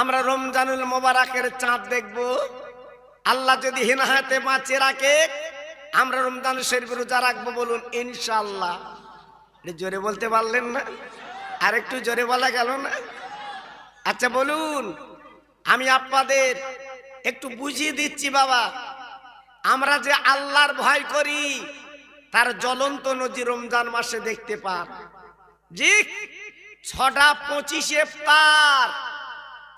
আমরা রমজানুল মোবারকের চাঁদ দেখব। আল্লাহ যদি হিনাহাতে বাঁচে রাখে, আমরা রমজান শরীফ রোজা রাখব বলুন ইনশাল্লাহ জোরে বলতে পারলেন না? আর একটু জোরে বলা গেল না? আচ্ছা বলুন, আমি আপনাদের একটু বুঝিয়ে দিচ্ছি বাবা। আমরা যে আল্লাহর ভয় করি, তার জ্বলন্ত নদী রমজান মাসে দেখতে পান। ছটা পঁচিশে ইফতার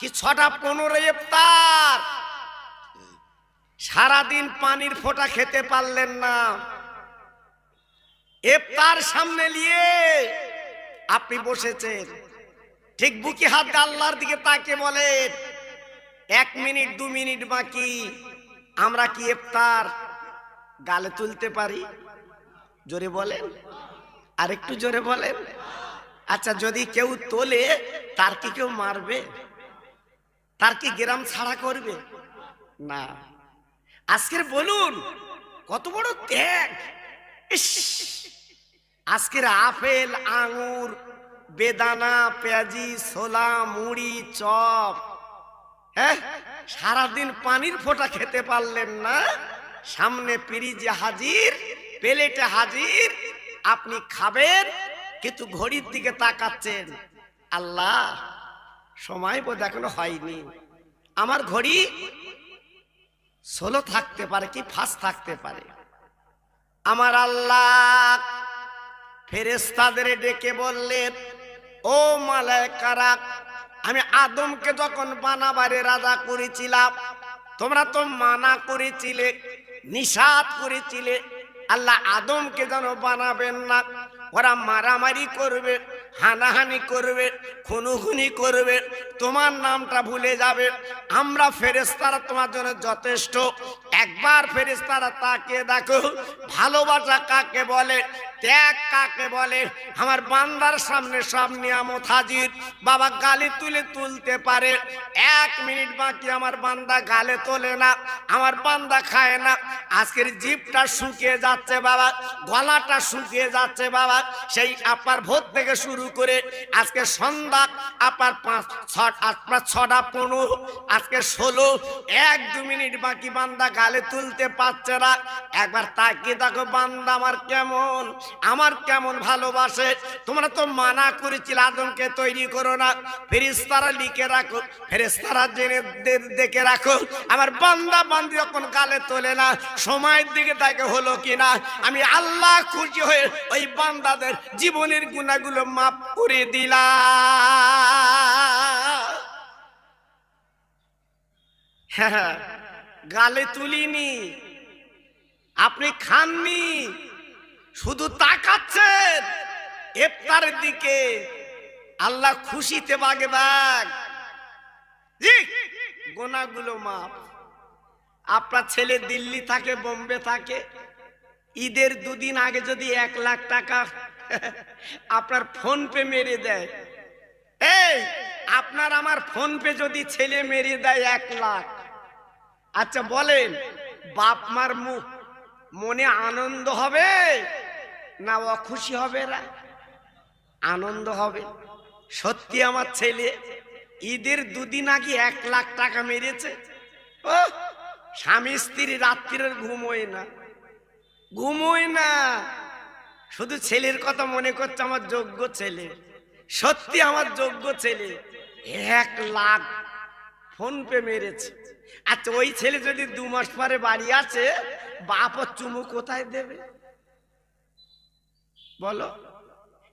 কি ছটা পনেরো ইফতার? সারাদিন পানির ফোঁটা খেতে পারলেন না। ইফতার সামনে নিয়ে আপনি বসেছেন। ঠিক বুকি হাত আল্লাহর দিকে তাকে বলেন, এক মিনিট, দু মিনিট বাকি, আমরা কি ইফতার গালে তুলতে পারি? জোরে বলেন আর একটু জোরে বলেন আচ্ছা যদি কেউ তোলে, তার কি কেউ মারবে? তার কি গ্রাম ছাড়া করবে? না। আজকের বলুন, কত বড় ত্যাগ! আজকের আপেল, আঙুর, বেদানা, পেঁয়াজি, ছোলা, মুড়ি, চপ। হ্যাঁ সারাদিন পানির ফোঁটা খেতে পারলেন না। সামনে পিরিজে হাজির, প্লেটে হাজির, আপনি খাবেন, কিন্তু ঘড়ির দিকে তাকাচ্ছেন। আল্লাহ! সময় বোধ এখনও হয়নি। আমার ঘড়ি ষোলো থাকতে পারে কি ফাঁস থাকতে পারে। আমার আল্লাহ ফেরেস্তাদের ডেকে বললেন, ও মালায়কারা আমি আদমকে যখন বানাবারে রাজা করেছিলাম, তোমরা তো মানা করেছিলে, নিষাদ করেছিলে। আল্লাহ আদমকে যেন বানাবেন না, ওরা মারামারি করবে হানাহানি করবে, খুনুখুনি করবে, তোমার নামটা ভুলে যাবে। আমরা ফেরেস্তারা তোমার জন্য যথেষ্ট। একবার ফেরেস্তারা তাকে দেখো, ভালোবাসা কাকে বলে, ত্যাগ কাকে বলে, আমার বান্দার সামনে সব নিয়ামত হাজির। বাবা গালি তুলে তুলতে পারে। এক মিনিট বাকি আমার বান্দা গালে তোলে না, আমার বান্দা খায় না। আজকের জিপটা শুকিয়ে যাচ্ছে বাবা, গলাটা শুকিয়ে যাচ্ছে বাবা। সেই আপনার ভোর থেকে শুরু করে আজকে সন্ধ্যা আপনার পাঁচ আপনার ছটা পনেরো, আজকে ষোলো, এক দু মিনিট বাকি বান্দা গালে তুলতে পারছে না। একবার তাকিয়ে দেখো বান্দা আমার কেমন আমার কেমন ভালোবাসে। তোমরা তো মানা করেছিল আদমকে তৈরি করো না। ফেরিস্তারা লিখে রাখো ফেরিস্তারা জেনে দেখে রাখো। আমার বান্দা বান্দি যখন গালে তোলে না। সময়ের দিকে তাকে হলো কিনা, আমি আল্লাহ খুশি হয়ে ওই বান্দাদের জীবনের গুণাগুলো মাফ করে দিলাম হ্যাঁ, গালে তুলিনি আপনি খাননি শুধু তাকাচ্ছেন ইফতারের দিকে আল্লাহ খুশিতে বাগে বাগ। গোনাগুলো মাপ আপনার ছেলে দিল্লি থাকে বোম্বে থাকে ঈদের দুদিন আগে যদি এক লাখ টাকা আপনার ফোন পে মেরে দেয়। এই, আপনার আমার ফোন পে যদি ছেলে মেরে দেয় এক লাখ। আচ্ছা বলেন, বাপ মার মুখ মনে আনন্দ হবে না অখুশি হবে না আনন্দ হবে। সত্যি আমার ছেলে, ঈদের দুদিন আগে এক লাখ টাকা মেরেছে। ও স্বামী স্ত্রী রাত্রির ঘুমোয় না। ঘুমোয় না। শুধু ছেলের কথা মনে করছে আমার যোগ্য ছেলে। সত্যি আমার যোগ্য ছেলে। এক লাখ ফোন পে মেরেছে। আচ্ছা ওই ছেলে যদি দু মাস পরে বাড়ি আছে বাপ চুমু কোথায় দেবে? বলো।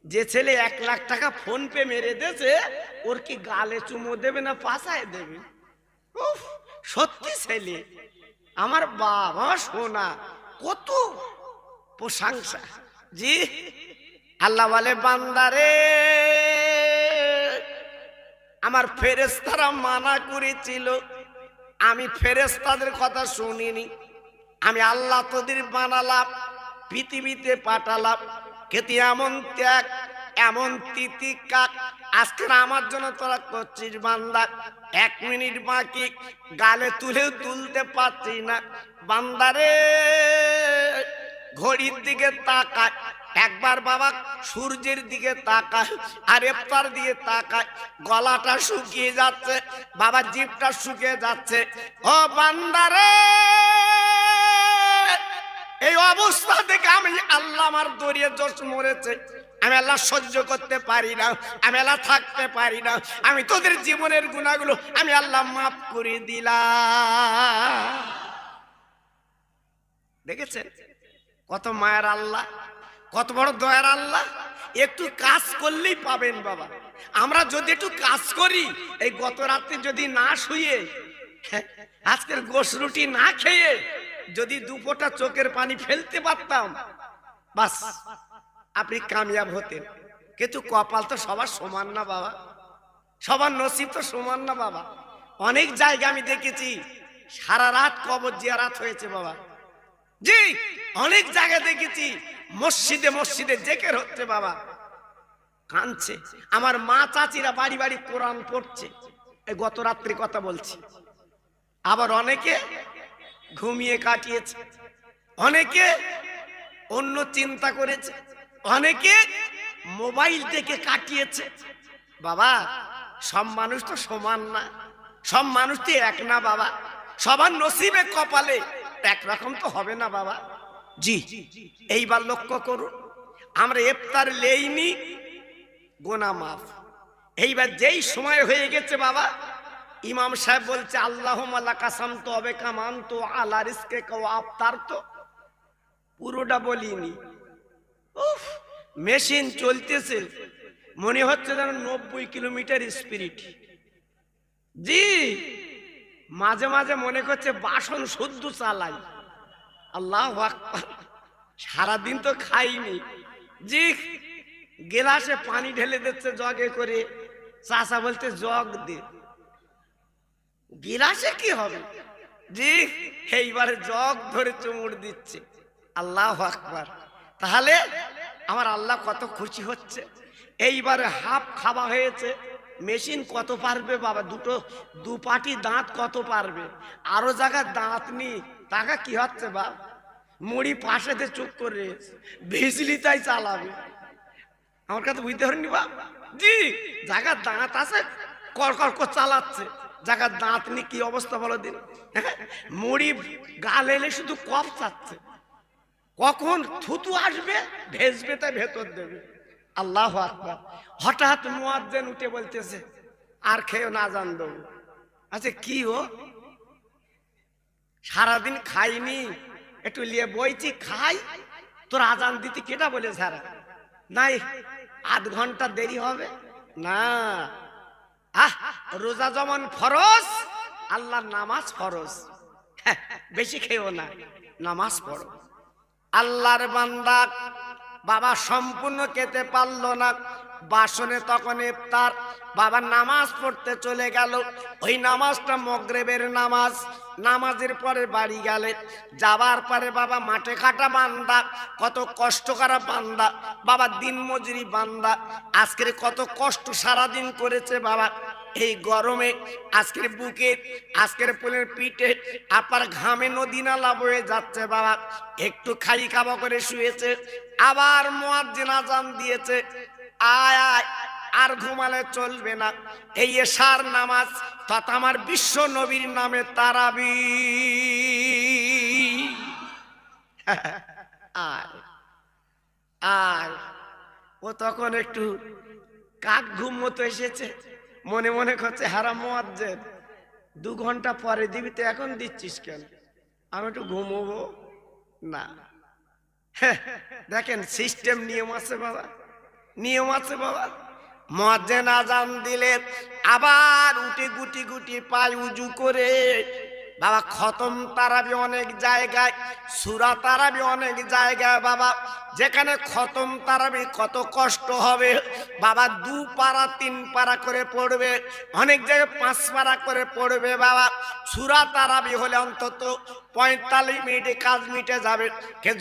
যে ছেলে এক লাখ টাকা ফোন পে মেরে দিয়েছে ওর কি গালে চুমু দেবে না পাশায় দেবে? উফ, সত্যি ছেলে। আমার বাবা সোনা কত প্রশংসা। জি। আল্লাহ বলে বান্দারে আমার ফেরেস্তারা মানা করেছিল। আমি ফেরেস্তাদের কথা শুনিনি। আমি আল্লাহ তোদের বানালাম, পৃথিবীতে পাঠালাম। খেতে এমন ত্যাগ, এমন তিতিকা আজকে আমার জন্য তোরা করছিস বান্দা। এক মিনিট বাকি, গালে তুলেও তুলতে পারছি না। বান্দারে ঘড়ির দিকে তাকায়। একবার বাবা সূর্যের দিকে তাকায় আর এফতার দিয়ে তাকায়। গলাটা শুকিয়ে যাচ্ছে, বাবা জিভটা শুকিয়ে যাচ্ছে। ও বান্দারে এই অবস্থা থেকে আমি আল্লাহ আমার দরিয়ে জোশ মরেছে। আমি আল্লাহ সহ্য করতে পারি না, আমি আল্লাহ থাকতে পারি না। আমি তোদের জীবনের গুণাগুলো আমি আল্লাহ মাফ করে দিলাম। দেখেছেন? কত মায়ের আল্লাহ কত বড় দয়ার আল্লাহ। একটু কাজ করলেই পাবেন বাবা। আমরা যদি একটু কাজ করি এই গত রাত্রে যদি না শুয়ে হ্যাঁ, আজকের গোস রুটি না খেয়ে যদি দুপোটা চোখের পানি ফেলতে পারতাম বাস আপনি কামিয়াব হতেন। কিন্তু কপাল তো সবার সমান না বাবা। সবার নসিব তো সমান না বাবা। অনেক জায়গা আমি দেখেছি সারা রাত কবর জিয়ারাত হয়েছে বাবা। জি, অনেক জায়গা দেখেছি। মসজিদে মসজিদে জেকের হচ্ছে বাবা। কাঁদছে। আমার মা চাচিরা বাড়ি বাড়ি কোরআন পড়ছে। গত রাত্রি কথা বলছি। আবার অনেকে ঘুমিয়ে কাটিয়েছে। অনেকে অন্য চিন্তা করেছে। অনেকে মোবাইল থেকে কাটিয়েছে। বাবা, সব মানুষ তো সমান না। সব মানুষ তো এক না বাবা। সবার নসিবে কপালে একরকম তো হবে না বাবা। জি। এইবার লক্ষ্য করুন আমরা ইফতার লেইনি গোনা মাফ। এইবার যেই সময় হয়ে গেছে বাবা ইমাম সাহেব বলছে আল্লাহ কাসাম তো হবে কামান তো আল্লাহ রিস্কে কেউ আফতার তো পুরোটা বলিনি। উফ মেশিন চলতেছে। মনে হচ্ছে যেন নব্বই কিলোমিটার স্পিরিট জি। মাঝে মাঝে মনে করছে বাসন শুদ্ধ চালাই। আল্লাহ সারাদিন তো খাইনি। জি গেলাসে পানি ঢেলে দিচ্ছে জগে করে। চাষা বলতে জগ দে। গিলাসে কি হবে? জি এইবারে জগ ধরে চুমুর দিচ্ছে। আল্লাহ আকবার। তাহলে আমার আল্লাহ কত খুশি হচ্ছে। এইবারে হাফ খাওয়া হয়েছে। মেশিন কত পারবে বাবা? দুটো, দু পাটি দাঁত কত পারবে? আরও জায়গায় দাঁত নি টাকা কি হচ্ছে বাপ মুড়ি পাশেতে চুপ করে ভিজলি তাই চালাবে। আমার কাছে বুঝতে পারিনি বাপ জি জায়গার দাঁত আছে কর কর কর চালাচ্ছে। জায়গার দাঁত নি কি অবস্থা বলো দিন? হ্যাঁ? মুড়ি গাল এলে শুধু কফ চাচ্ছে। কখন থুতু আসবে, ভেজবে তাই ভেতর দেবে। আল্লাহ আকবার। হঠাৎ মুয়াজ্জেন উঠে বলতেছে আর খেয়েও না জান দেবো আচ্ছা কি ও? সারাদিন খাইনি একটু লিয়ে বইছি খাই। তোর আজান দিতে কেটা বলে সারা নাই আধ ঘণ্টা দেরি হবে? না। আহ রোজা যেমন ফরজ আল্লাহর নামাজ ফরজ। হ্যাঁ, বেশি খেয়েও না নামাজ পড়ো। আল্লাহর বান্দা বাবা সম্পূর্ণ খেতে পারল না। বাসনে তখন ইফতার। বাবা নামাজ পড়তে চলে গেল। ওই নামাজটা মগরেবের নামাজ। নামাজের পরে বাড়ি গেলে। যাবার পরে বাবা মাঠে খাটা বান্দা। কত কষ্ট করা বান্দা। বাবা দিন মজুরি বান্দা। আজকের কত কষ্ট সারাদিন করেছে বাবা। এই গরমে আজকের বুকে, আজকের পোলের পিঠে, আপার ঘামে নদী নালা বয়ে যাচ্ছে বাবা। একটু খাই খাওয়া করে শুয়েছে। আবার মোয়াজ্জিন আজান দিয়েছে। আয় আয় আর ঘুমালে চলবে না। এই এশার নামাজ তথা আমার বিশ্ব নবীর নামে তারাবি। আর আয়। ও তখন একটু কাক ঘুম মতো এসেছে। মনে মনে করছে হারাম দু ঘণ্টা পরে দিবি তো এখন দিচ্ছিস কেন? আমি একটু ঘুমোবো না। হ্যাঁ, দেখেন সিস্টেম নিয়ম আছে বাবা। নিয়ম আছে বাবা। মজ্জেন আজান দিলে আবার উঠে গুটি গুটি পায় উজু করে। বাবা, খতম তারাবি অনেক জায়গায়, সুরা তারাবি অনেক জায়গায় বাবা। যেখানে খতম তারাবি কত কষ্ট হবে। বাবা, দু পারা তিন পারা করে পড়বে। অনেক জায়গায় পাঁচ পারা করে পড়বে বাবা। সুরা তারাবি হলে অন্তত পঁয়তাল্লিশ মিনিটে কাজ মিটে যাবে।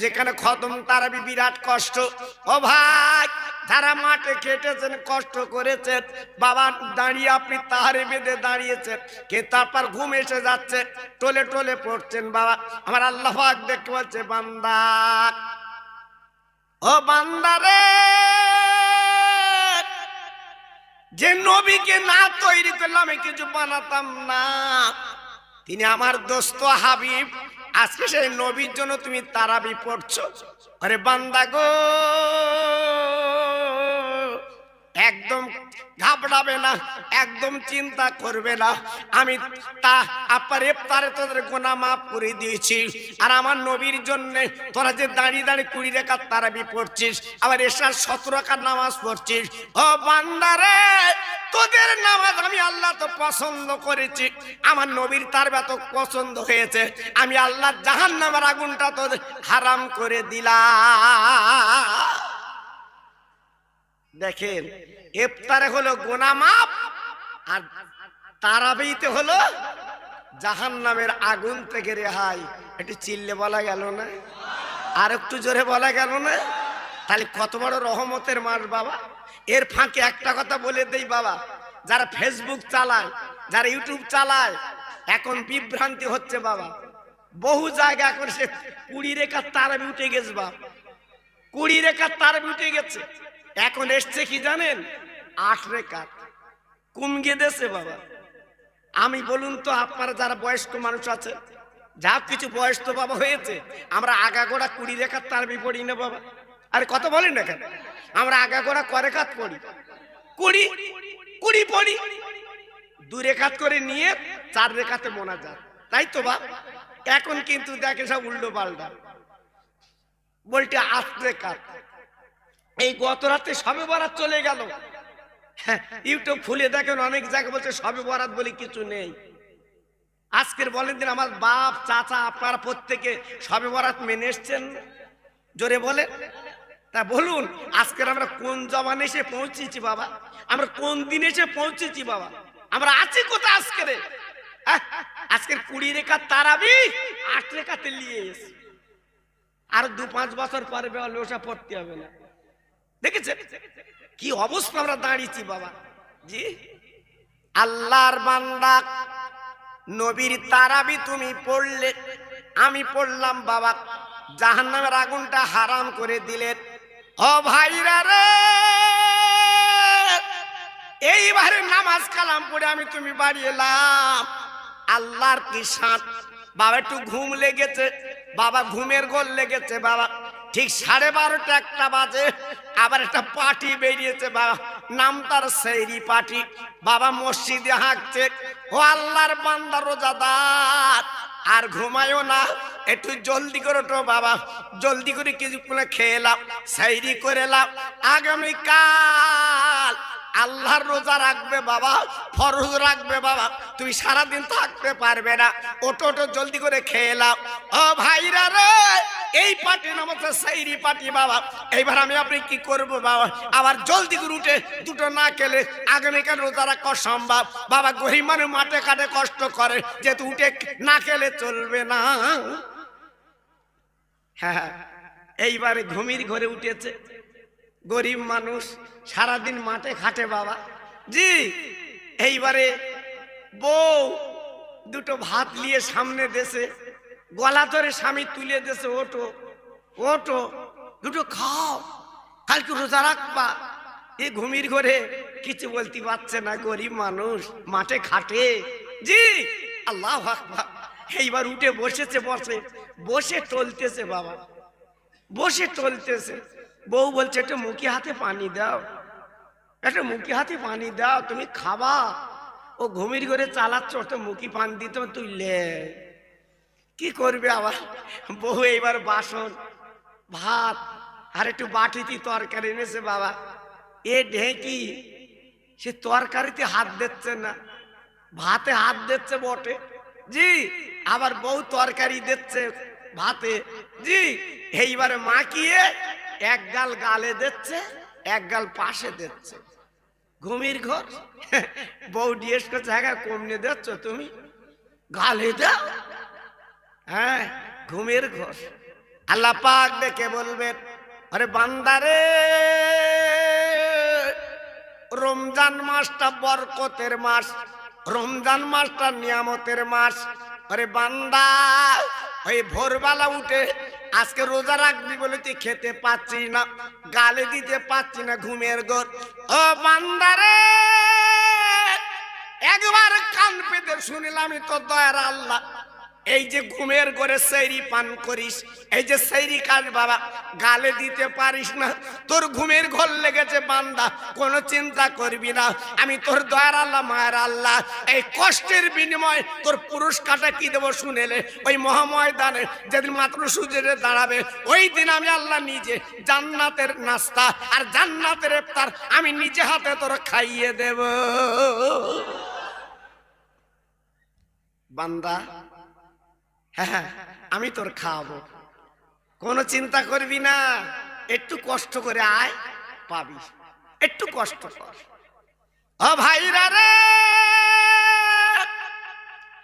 যেখানে খতম তারাবি বিরাট কষ্ট। ও ভাই যারা মাঠে কেটেছেন কষ্ট করেছেন, বাবা দাঁড়িয়ে আপনি তাহারে বেঁধে দাঁড়িয়েছেন, কে তারপর ঘুম এসে যাচ্ছে, টোলে টোলে পড়ছেন বাবা। আমার আল্লাহ দেখতে পাচ্ছে বান্দা, ও বান্দারে যে নবীকে না তৈরি করলে আমি কিছু বানাতাম না। তিনি আমার দোস্ত হাবিব, আজকে সেই নবীর জন্য তুমি তারাবি পড়ছো। আরে বান্দা গো একদম ঘাবড়াবে না, একদম চিন্তা করবে না। আমি তা আপনার ইফতারে তোদের গোনা মাফ করে দিয়েছি। আর আমার নবীর জন্যে তোরা যে দাঁড়িয়ে দাঁড়িয়ে কুড়ি রেখার তারাবি পড়ছিস, আবার এসার সতেরো রেখার নামাজ পড়ছিস, ও বান্দারে তোদের নামাজ আমি আল্লাহ তো পছন্দ করেছি। আমার নবীর তার এত পছন্দ হয়েছে। আমি আল্লাহ জাহান নামের আগুনটা তোদের হারাম করে দিলাম। দেখেন, ইফতারে হলো গোনা মাপ আর তারাবিতে হলো জাহান নামের আগুন থেকে রেহাই। একটু চিল্লে বলা গেল না? আর একটু জোরে বলা গেল না? তাহলে কত বড় রহমতের মাস বাবা। এর ফাঁকে একটা কথা বলে দেই বাবা, যারা ফেসবুক চালায়, যারা ইউটিউব চালায়, এখন বিভ্রান্তি হচ্ছে বাবা। বহু জায়গা এখন সে কুড়ি রেখার তারাবি উঠে গেছে বাবা। কুড়ি রেখার তারাবি উঠে গেছে। এখন এসছে কি জানেন? আট রেখার কুমগে দেশে বাবা। আমি বলুন তো, আপনারা যারা বয়স্ক মানুষ আছে, যা কিছু বয়স তো বাবা হয়েছে, আমরা আগাগোড়া কুড়ি রেখার তারবি পড়ি না বাবা? আরে কত বলেন না কেন? আমরা আগাগোড়া করে কাত পড়ি? কুড়ি কুড়ি পড়ি। দু রেখাত করে নিয়ে চার রেখাতে মোনা যায়। তাই তো বাপ? এখন কিন্তু দেখে সব উল্টো পাল্টা। বলতে আট রেখাত। এই গত রাতে সবে বরাত চলে গেল। হ্যাঁ, ইউটিউব খুলে দেখেন অনেক জায়গায় বলছে সবে বরাত বলে কিছু নেই। আজকের বলেন দিন আমার বাপ চাচা আপনারা প্রত্যেকে সবে বরাত মেনে এসছেন। জোরে বলে। তা বলুন আজকের আমরা কোন জমানে এসে পৌঁছেছি বাবা? আমরা কোন দিন এসে পৌঁছেছি বাবা? আমরা আছি কোথায় আজকের? আজকের কুড়ি রেখা তারাবি আট রেখাতে নিয়ে এসে আর দু পাঁচ বছর পরে লোসা পড়তে হবে না। দেখেছে কি অবস্থা আমরা দাঁড়িয়েছি, বাবা? জি? আল্লাহর বান্দা, নবীর তারাবি তুমি পড়লে, আমি পড়লাম, বাবা, জাহান্নামের আগুনটা হারাম করে দিলেন। ও ভাইরা রে! এইবারে নামাজ কালাম পড়ে আমি তুমি বাড়ি এলাম। আল্লাহর কি সাঁত? বাবা, একটু ঘুম লেগেছে। বাবা, ঘুমের গোল লেগেছে, বাবা। ঠিক সাড়ে বারোটা একটা বাজে, আবার একটা পার্টি বেরিয়েছে বাবা নাম তার সেইরি পার্টি। বাবা মসজিদে হাঁকছে ও আল্লাহর বান্দা রোজাদার, আর ঘুমায়ও না একটু জলদি করে তো বাবা। জলদি করে কিছু খেয়ে এলাম সেইরি করে এলাম আগামীকাল আল্লাহর রোজা রাখবে বাবা, ফরজ রাখবে বাবা। তুমি সারাদিন থাকতে পারবে না। ওটো ওটো জলদি করে খেয়ে ও ভাইরা রে, এই পার্টি নামাতে সাইরি পার্টি বাবা। এইবার আমি আপনি কি করব বাবা? আবার জলদি করে উঠে দুটো না খেলে আগামীকাল রোজা রাখা সম্ভব বাবা, গরিব মানুষ মাঠে কাটে কষ্ট করে, যেহেতু উঠে না খেলে চলবে না। হ্যাঁ এইবারে ঘুমির ঘরে উঠেছে। গরিব মানুষ, সারাদিন মাঠে খাটে বাবা। জি, এইবারে বউ দুটো ভাত নিয়ে সামনে দেশে গলা ধরে স্বামী তুলে দেশে ওটো ওটো দুটো খাও, কালকে রোজা রাখবা। এ ঘুমির ঘরে কিছু বলতে পারছে না গরিব মানুষ, মাঠে খাটে জি, আল্লাহ এইবার উঠে বসেছে, বসে। বসে টলতেছে বাবা। বসে টলতেছে। বউ বলছে, একটু মুখে হাতে পানি দাও। একটা মুখে হাতে পানি দাও, তুমি খাবা। ও ঘুমির ঘরে চালাচ্ছ তো মুখি পান দিতে তুই লে। কি করবে আবার? বউ এইবার বাসন, ভাত, আর একটু বাটিতে তরকারি এনেছে বাবা। এ ঢেঁকি, সে তরকারিতে হাত দিচ্ছে না। ভাতে হাত দিচ্ছে বটে। জি, আবার বউ তরকারি দিচ্ছে। ভাতে। জি, এইবারে মাখিয়ে এক গাল গালে দিচ্ছে, এক গাল পাশে দিচ্ছে। ঘুমির ঘর। বউ জিজ্ঞেস করছে হ্যাঁ কমনে দিচ্ছ তুমি? গালে দাও। হ্যাঁ ঘুমের ঘর। আল্লাহ পাক ডেকে বলবেন, আরে বান্দারে রমজান মাসটা বরকতের মাস, রমজান মাসটা নিয়ামতের মাস। আরে বান্দা ওই ভোরবেলা উঠে আজকে রোজা রাখবি বলে তুই খেতে পাচ্ছি না, গালে দিতে পাচ্ছি না ঘুমের গোর ও বান্দারে, একবার কান পেতে শুনিলাম তো দয়ার আল্লাহ। এই যে ঘুমের ঘরে সেইরি পান করিস, এই যে সেইরি কাজ বাবা, গালে দিতে পারিস না। তোর ঘুমের ঘর লেগেছে বান্দা, কোনো চিন্তা করবি না। আমি তোর দয়ার আল্লাহ, মায়ের আল্লাহ। এই কষ্টের বিনিময় তোর পুরস্কারটা কি দেবো শুনেলে? ওই মহাময়দানে যেদিন মাত্র সূর্যের দাঁড়াবে, ওই দিন আমি আল্লাহ নিজে জান্নাতের নাস্তা আর জান্নাতের ইফতার আমি নিজে হাতে তোর খাইয়ে দেব। বান্দা হ্যাঁ হ্যাঁ, আমি তোর খাওয়াবো। কোনো চিন্তা করবি না। একটু কষ্ট করে আয় পাবি। একটু কষ্ট কর। ও ভাইরা রে!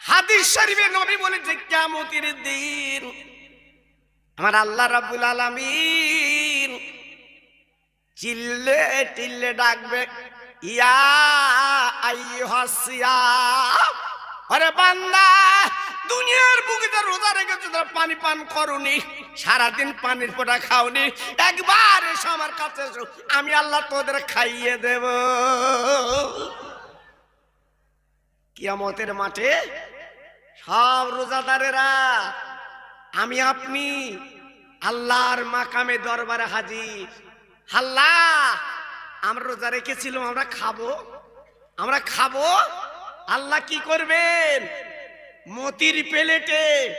হাদিস শরীফে নবী বলেছে কিয়ামতের দিন আমার আল্লাহ রাব্বুল আলামিন চিল্লে টিল্লে ডাকবে ইয়া আইয়ুহাস সিয়াম। আরে বান্দা! দুনিয়ার বুকে তো রোজা রেখেছো, তোরা পানি পান করনি, সারাদিন পানির ফোঁটা খাওনি। একবার এসো আমার কাছে এসো, আমি আল্লাহ তোদের খাইয়ে দেব। কিয়ামতের মাঠে সব রোজাদারেরা, আমি আপনি আল্লাহর মাকামে দরবারে হাজির। আল্লাহ, আমরা রোজা রেখেছিলাম, আমরা খাব? আমরা খাব? আল্লাহ কি করবেন? মতির প্লেটে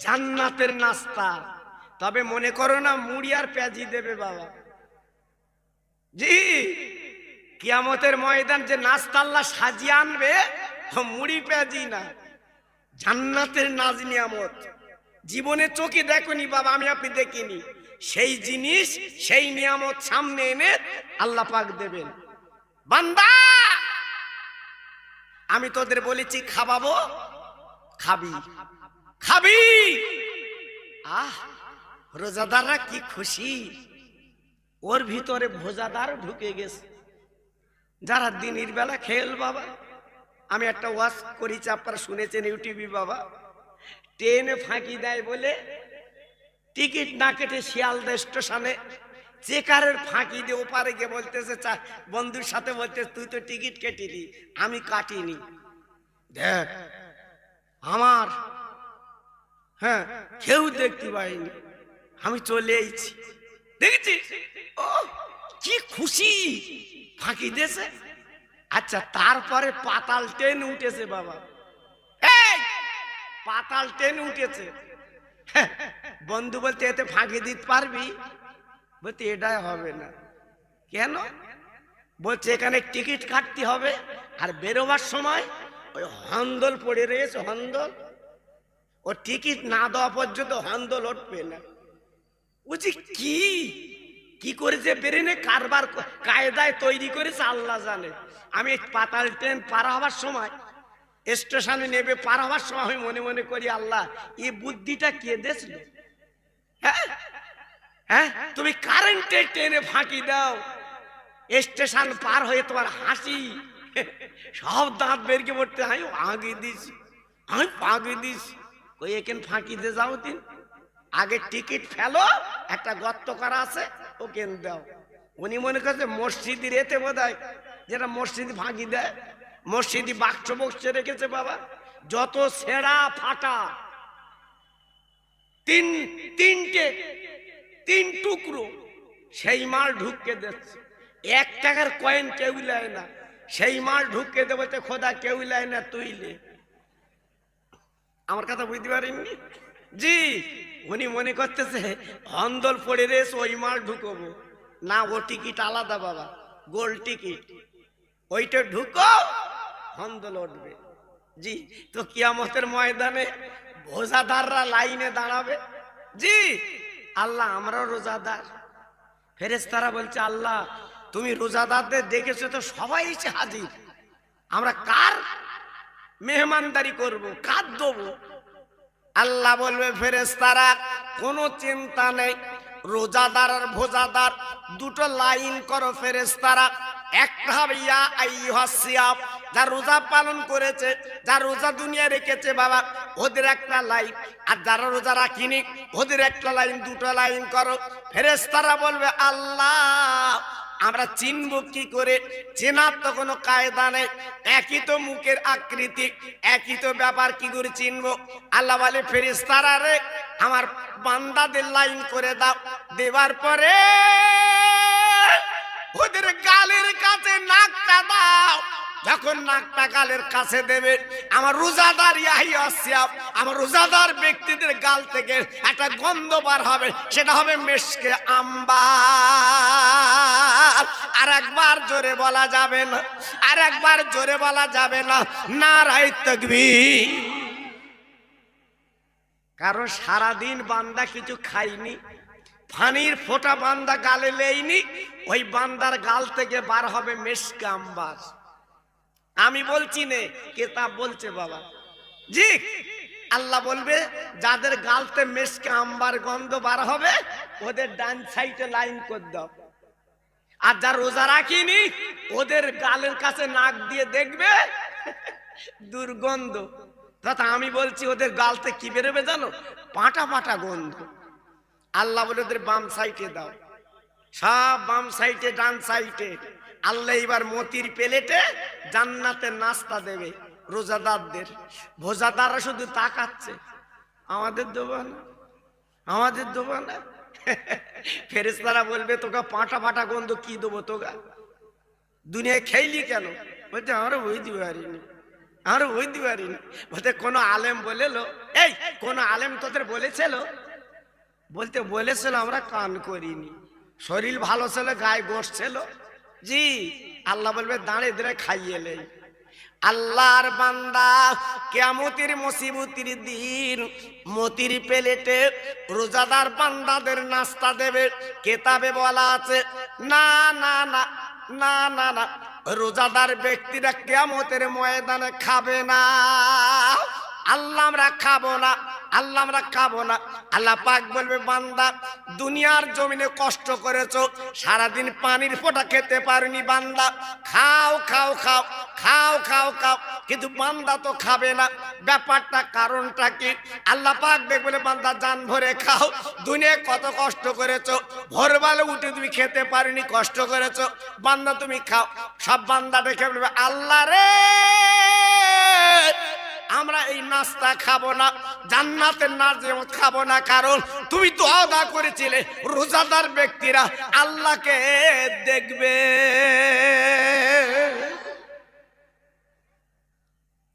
জান্নাতের নাস্তা। তবে মনে করো না, মুড়ি আর পেঁয়াজি দেবে বাবা। জি, কিয়ামতের ময়দান যে নাস্তা আল্লাহ সাজিয়ে আনবে মুড়ি পেঁয়াজি না। জান্নাতের নাজ নিয়ামত। জীবনে চোখে দেখনি বাবা, আমি আপনি দেখিনি। সেই জিনিস, সেই নিয়ামত সামনে এনে আল্লাহ পাক দেবেন। বান্দা, আমি তোদের বলেছি, খাবাবো খাবি। খাবি। আহ, রোজাদাররা কি খুশি। ওর ভিতরে ভোজাদার ঢুকে গেছে। যারা দিনের বেলা খেল বাবা, আমি একটা ওয়াজ করেছি আপনারা শুনেছেন ইউটিউবে বাবা। ট্রেনে ফাঁকি দেয় বলে টিকিট না কেটে শিয়ালদা স্টেশনে চেকারের ফাঁকি দিয়ে ওপারে গিয়ে বলতেছে বন্ধুর সাথে বলতেছে, তুই তো টিকিট কেটিলি আমি কাটিনি। দেখ আমার হ্যাঁ কেউ দেখতে পাইনি। আমি চলে এসেছি। দেখেছি? ও কি খুশি। ফাঁকি দিয়েছে। আচ্ছা তারপরে পাতাল ট্রেন উঠেছে বাবা। পাতাল ট্রেন উঠেছে। হ্যাঁ, বন্ধু বলতে এতে ফাঁকি দিতে পারবি? বলতে এটাই হবে না। কেন? বলছে এখানে টিকিট কাটতে হবে আর বেরোবার সময় ওই হন্দল পড়ে রয়েছে হন্দল। ও টিকিট না দেওয়া পর্যন্ত হন্দল উঠবে না। বলছি কি? কি করেছে বেরেনে কারবার কায়দায় তৈরি করেছে আল্লাহ জানে। আমি পাতাল ট্রেন পার হওয়ার সময়, স্টেশনে নেবে পার হওয়ার সময় আমি মনে মনে করি, আল্লাহ এই বুদ্ধিটা কে দিয়েছিল? হ্যাঁ? হ্যাঁ? তুমি কারেন্টের ট্রেনে ফাঁকি দাও। স্টেশন পার হয়ে তোমার হাসি সব দাঁত বেরকে পড়তে আমি আগে দিছি আমি পাগে দিছি কই, এখান ফাঁকি দিয়ে যাও দিন আগে টিকিট ফেলো, একটা গর্ত করা আছে ওকেন দাও। উনি মনে করছে মসজিদের এতে বোধ যেটা মসজিদ ফাঁকি দেয়, মসজিদি বাক্স বক্সে রেখেছে বাবা, যত সেরা ফাটা, তিন, তিনটে, তিন টুকরো, সেই মাল ঢুককে দিচ্ছে। এক টাকার কয়েন কেউ নেয় না। সেই মাল ঢুককে দেবো তো খোদা কেউ নেয় না তুইলে। আমার কথা বুঝতে পারেননি জি, উনি মনে করতেছে হন্দল পড়ে রেস ওই মাল ঢুকবো। না, ও টিকিট আলাদা বাবা, গোল টিকিট। ওইটা ঢুকো হন্দল উঠবে। জি, তো কিয়ামতের ময়দানে ভোজাদাররা লাইনে দাঁড়াবে। জি, আল্লাহ আমরাও রোজাদার। ফেরেস্তারা বলছে, আল্লাহ তুমি রোজাদারদের দেখেছ তো? সবাই এসে হাজির। আমরা কার মেহমানদারি করব, কার দেবো? আল্লাহ বলবে ফেরেস্তারা কোনো চিন্তা নেই। রোজাদার আর ভোজাদার, দুটো লাইন করো একটা ইয়া আইয়ুহাস সিয়াম, যা রোজা পালন করেছে, যা রোজা দুনিয়া রেখেছে বাবা একটা লাইন। আর যারা ওদের একটা লাইন, দুটো লাইন করো। বলবে, আল্লাহ আমরা চিনব কি করে? চেনার তো কোনো কায়দা নেই। একই তো মুখের আকৃতি, একই তো ব্যাপার, কি করে চিনব? আল্লাহ বলে ফেরিস্তারা রে, আমার বান্দাদের লাইন করে দাও। দেবার পরে ওদের গালের কাছে নাকটা দাও। যখন নাকটা গালের কাছে দেবে, আমার রোজাদার ইয়াহি আসিয়াব আমার রোজাদার ব্যক্তিদের গাল থেকে একটা গন্ধ বার হবে, সেটা হবে মেশকে আম্বার। আর একবার জোরে বলা যাবে না আর একবার জোরে বলা যাবে না নারাই তকবীর। কারণ সারাদিন বান্দা কিছু খাইনি ফানির ফোটা বান্দা গালে লেইনি ওই বান্দার গাল থেকে বার হবে মেশকে আম্বার। আমি বলছি নে, কেতাব বলছে বাবা। জি, আল্লাহ বলবে, যাদের গালতে মেশকে আম্বার গন্ধ বার হবে, ওদের ডান সাইডে লাইন করে দাও। আর যা রোজা রাখিনি, ওদের গালের কাছে নাক দিয়ে দেখবে, দুর্গন্ধ। তথা আমি বলছি, ওদের গালতে কি বেরোবে জানো? পাটা পাটা গন্ধ। আল্লাহ বলে, ওদের বাম সাইডে দাও। সব বাম সাইডে, ডান সাইডে। আল্লাহ এবার মতির প্লেটে জান্নাতের নাস্তা দেবে, রোজাদারদের। ভোজাদাররা শুধু তাকাচ্ছে। আমাদের দেবো আমাদের দেবো না ফেরেস্তারা বলবে, তোকে পাটা পাটা গন্ধ কি দেবো তোকা? দুনিয়ায় খেইলি কেন? বলছে আমারও বুঝতে পারিনি। আমারও বুঝতে পারিনি। বলতে কোনো আলেম বলেলো? এই, কোন আলেম তোদের বলেছিল? বলতে বলেছিল, আমরা কান করিনি। শরীর ভালো ছিল, গায়ে গোস ছিল। জি, আল্লাহ বলবে দাঁড়িয়ে দাঁড়িয়ে খাইয়ে লেই আল্লাহর বান্দা কেমতির মুসিবতির দিন মতির প্লেটে রোজাদার বান্দাদের নাস্তা দেবে, কেতাবে বলা আছে, না না না না না না, রোজাদার ব্যক্তিরা কেমতের ময়দানে খাবে না। আল্লাহ আমরা খাব না, আল্লাহ আমরা খাব না। আল্লাহ পাক বলবে, বান্দা, দুনিয়ার জমিনে কষ্ট করেছ, সারাদিন পানির ফোঁটা খেতে পারিনি বান্দা। খাও খাও খাও খাও খাও খাও, কিন্তু বান্দা তো খাবে না। ব্যাপারটা কারণটা কি? আল্লাহ পাক দেখবে বান্দা জান ভরে খাও। দুনিয়ায় কত কষ্ট করেছ, ভোরবেলা উঠে তুমি খেতে পারিনি, কষ্ট করেছ, বান্দা তুমি খাও। সব বান্দা দেখে বলবে, আল্লাহ রে! আমরা এই নাস্তা খাব না, জান্নাতের নাজেমত খাব না, কারণ তুমি তো আদা করেছিলে, রোজাদার ব্যক্তিরা আল্লাহকে দেখবে।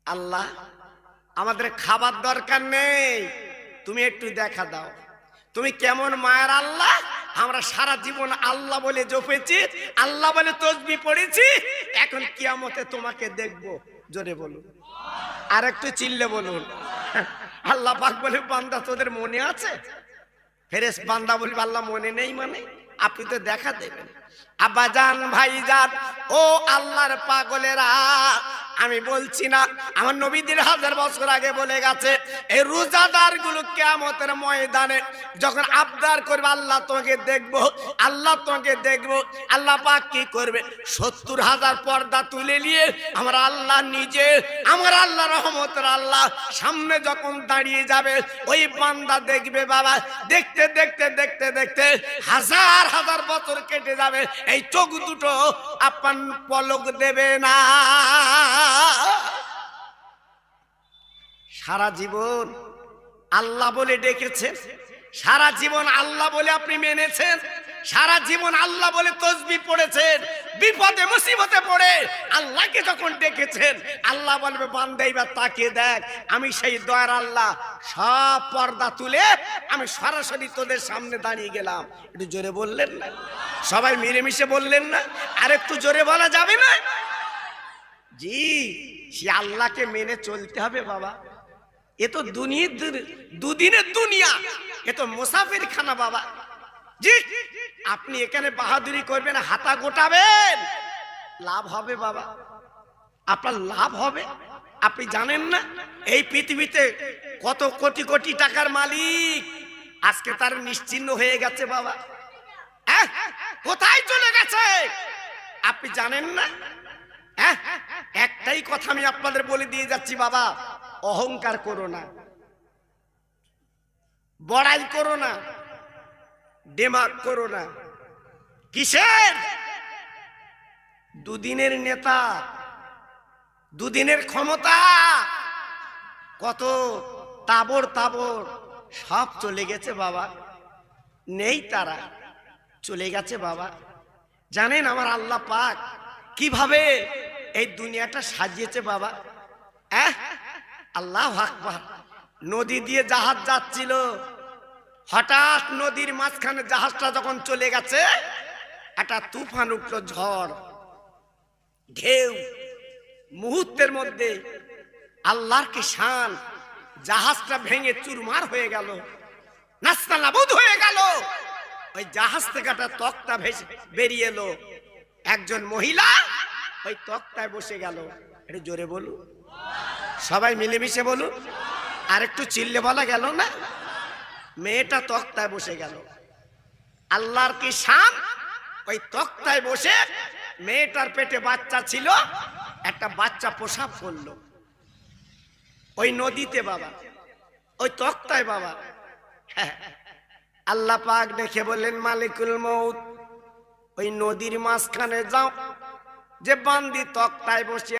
আল্লাহ, আমাদের খাবার দরকার নেই। তুমি একটু দেখা দাও। তুমি কেমন মায়ের আল্লাহ? আমরা সারা জীবন আল্লাহ বলে জপেছি, আল্লাহ বলে তসবি পড়েছি। এখন কিয়ামতে তোমাকে দেখব। জোরে বলুন। আর একটু চিল্লে বলুন। আল্লাহ পাক বলে, বান্দা তোদের মনে আছে? ফেরেস, বান্দা বলবে, আল্লাহ মনে নেই মানে? আপনি তো দেখা দেবেন। আবাজান ভাইজান, ও আল্লাহর পাগলেরা আমি বলছি না, আমার নবীদের হাজার বছর আগে বলে গেছে, এই রোজাদারগুলো কেমতের ময়দানে যখন আবদার করবে, আল্লাহ তোমাকে দেখব, আল্লাহ তোমাকে দেখব, আল্লাহ পাক কি করবে? সত্তর হাজার পর্দা তুলে নিয়ে আমার আল্লাহ নিজে, আমার আল্লাহ রহমতের আল্লাহ সামনে যখন দাঁড়িয়ে যাবে, ওই বান্দা দেখবে বাবা, দেখতে দেখতে দেখতে দেখতে হাজার হাজার বছর কেটে যাবে, এই চোখ দুটো আপন পলক দেবে না। সারা জীবন আল্লাহ বলে ডেকেছেন। সারা জীবন আল্লাহ বলে আপনি মেনেছেন। সারা জীবন আল্লাহ বলে তসবি পড়েছেন। বিপদে, মুসিবতে পড়ে আল্লাহকে যখন ডেকেছেন, আল্লাহ বলবে বান্দা এবার তাকে দেখ, আমি সেই দয়ার আল্লাহ। সব পর্দা তুলে আমি সরাসরি তোদের সামনে দাঁড়িয়ে গেলাম। একটু জোরে বললেন না? সবাই মিলেমিশে বললেন না? আর একটু জোরে বলা যাবে না? জি, সে আল্লাহকে মেনে চলতে হবে বাবা। এ তো দুনিয়া দুদিনের দুনিয়া। এ তো মুসাফির খানা বাবা। জি, আপনি এখানে বাহাদুরি করবেন, হাতা গোটাবেন। লাভ হবে বাবা। আপনার লাভ হবে। আপনি জানেন না, এই পৃথিবীতে কত কোটি কোটি টাকার মালিক। আজকে তার নিশ্চিন্ন হয়ে গেছে বাবা। হ্যাঁ? কোথায় চলে গেছে? আপনি জানেন না? হ্যাঁ একটাই কথা আমি আপনাদের বলে দিয়ে যাচ্ছি, বাবা, অহংকার করো না। বড়াই করো না ডেমাক করো না। কিসের? দুদিনের নেতা, দুদিনের ক্ষমতা, কত তাবর তাবর সব চলে গেছে, বাবা। নেই তারা, চলে গেছে, বাবা। জানেন আমার আল্লাহ পাক কীভাবে এই দুনিয়াটা সাজিয়েছে বাবা। আল্লাহ আকবার। নদী দিয়ে জাহাজ যাচ্ছিল। হঠাৎ নদীর মাঝখানে জাহাজটা যখন চলে গেছে, একটা তুফান উঠল, ঝড়, ঢেউ। মুহূর্তের মধ্যে আল্লাহর কি শান? জাহাজটা ভেঙে চুরমার হয়ে গেল, নাস্তা হয়ে গেল। ওই জাহাজ থেকে একটা তক্তা ভেসে, বেরিয়ে এলো। একজন মহিলা ওই তক্তায় বসে গেল। একটু জোরে বলুন। সবাই মিলেমিশে বলুন। আর একটু চিল্লে বলা গেল না? মেয়েটা তক্তায় বসে গেল। আল্লাহর কি শান? ওই তক্তায় বসে মেয়েটার পেটে বাচ্চা ছিল, একটা বাচ্চা প্রসাব করল। ওই নদীতে বাবা, ওই তক্তায় বাবা। হ্যাঁ। আল্লাহ পাক দেখে বললেন, মালিকুল মৌত ওই নদীর মাঝখানে যাও। যে বান্দি তক্তায় বসে